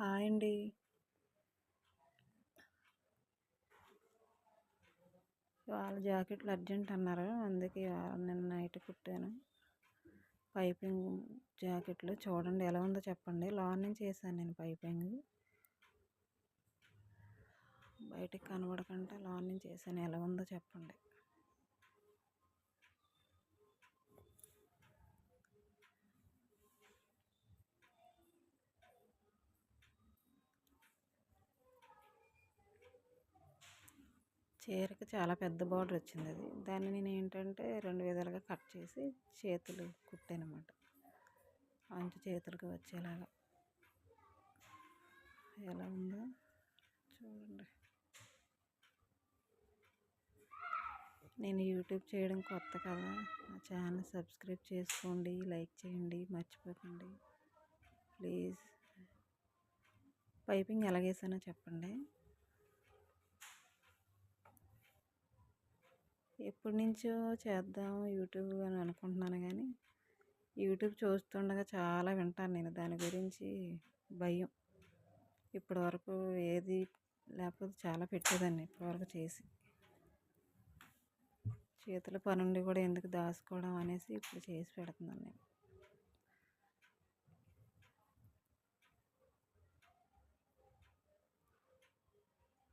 Hi అండి. వాళ్ళ జాకెట్లు అర్జెంట్ అన్నారు. అందుకే నిన్న నైట్ కుట్టాను. పైపింగ్ జాకెట్లు. చూడండి ఎలా ఉందో చెప్పండి. లోన్ నుంచి వేసాను నేను పైపింగ్. బయటకు కనబడకుండా లోన్ నుంచి వేసాను ఎలా ఉందో చెప్పండి. చీరకి చాలా పెద్ద బార్డర్ వచ్చింది అది దాన్ని నేను ఏంటంటే రెండు విధాలుగా కట్ చేసి చేతులు కుట్టానమాట. అంచు చేతులకు వచ్చేలాగా. ఎలా ఉందో చూడండి. నేను యూట్యూబ్ చేయడం కొత్త కదా. నా ఛానల్ సబ్స్క్రైబ్ చేసుకోండి లైక్ చేయండి మర్చిపోకండి. ప్లీజ్. పైపింగ్ ఎలాగేసానో చెప్పండి. ఎప్పటి నుంచో చేద్దాం యూట్యూబ్ అని అనుకుంటున్నాను కానీ యూట్యూబ్ చూస్తుండగా చాలా వింటాను నేను. దాని గురించి భయం. ఇప్పటి వరకు ఏది లేకపోతే చాలా పెట్టేదాన్ని ఇప్పటివరకు చేసి. చేతుల పనుండి కూడా ఎందుకు దాచుకోవడం అనేసి ఇప్పుడు చేసి పెడుతున్నాను నేను.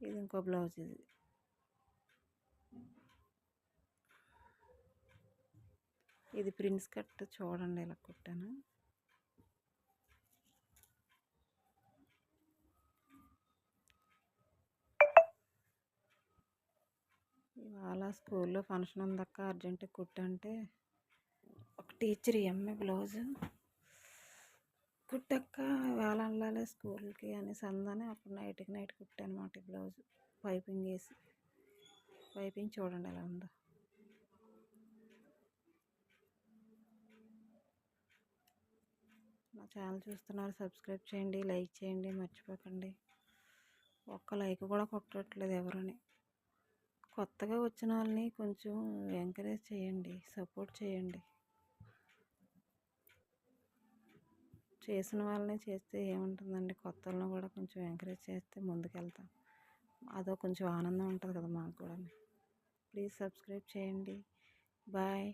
ఇది ఇంకో బ్లౌజ్ ఇది. ఇది ప్రిన్స్ కట్ చూడండి ఇలా కుట్టాను. ఇవాళ స్కూల్లో ఫంక్షన్ ఉందక్క అర్జెంట్ కుట్టంటే ఒక టీచర్ ఎమ్మె బ్లౌజ్. కుట్టక్క ఇవాళ వెళ్ళాలి స్కూల్కి అనేసి అందని అప్పుడు నైట్కి నైట్ కుట్టాను కుట్టానమాట బ్లౌజ్. పైపింగ్ వేసి. పైపింగ్ చూడండి ఎలా ఉందో. నా ఛానల్ చూస్తున్నారు సబ్స్క్రైబ్ చేయండి లైక్ చేయండి మర్చిపోకండి. ఒక్క లైక్ కూడా కొట్టట్లేదు ఎవరని. కొత్తగా వచ్చిన వాళ్ళని కొంచెం ఎంకరేజ్ చేయండి సపోర్ట్ చేయండి. చేసిన వాళ్ళని చేస్తే ఏముంటుందండి? కొత్త వాళ్ళని కూడా కొంచెం ఎంకరేజ్ చేస్తే ముందుకెళ్తాం. అదో కొంచెం ఆనందం ఉంటుంది కదా మాకు కూడా ప్లీజ్ సబ్స్క్రైబ్ చేయండి. బాయ్.